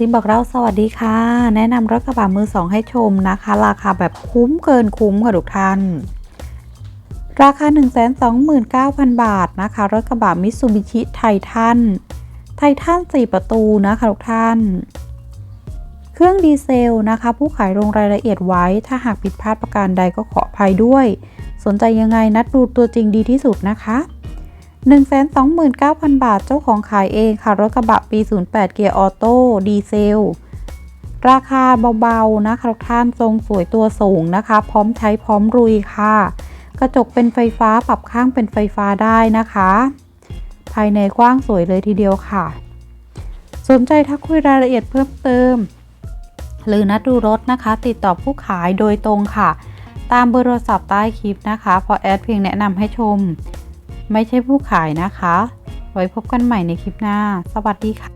ซิมบอกเราสวัสดีค่ะ แนะนำรถกระบะมือสองให้ชมนะคะ ราคาแบบคุ้มเกินคุ้มค่ะทุกท่าน ราคา 129,000 บาทนะคะ รถกระบะมิตซูบิชิไททันไททัน4 ประตูนะคะทุกท่าน เครื่องดีเซลนะคะ ผู้ขายลงรายละเอียดไว้ ถ้าหากผิดพลาดประการใดก็ขออภัยด้วย สนใจยังไงนัดดูตัวจริงดีที่สุดนะคะ 129,000 บาทเจ้าของขายเองค่ะ รถกระบะปี 08 เกียร์ออโต้ดีเซล ราคาเบาๆนะคะท่านทรงสวยตัวสูงนะคะ พร้อมใช้พร้อมรุยค่ะ กระจกเป็นไฟฟ้าปรับข้างเป็นไฟฟ้าได้นะคะ ภายในกว้างสวยเลยทีเดียวค่ะ สนใจทักคุยรายละเอียดเพิ่มเติม หรือนัดดูรถนะคะ ติดต่อผู้ขายโดยตรงค่ะ ตามเบอร์โทรศัพท์ใต้คลิปนะคะ พอแอดเพียงแนะนำให้ชม ไม่ใช่ผู้ขายนะคะ ไว้พบกันใหม่ในคลิปหน้า สวัสดีค่ะ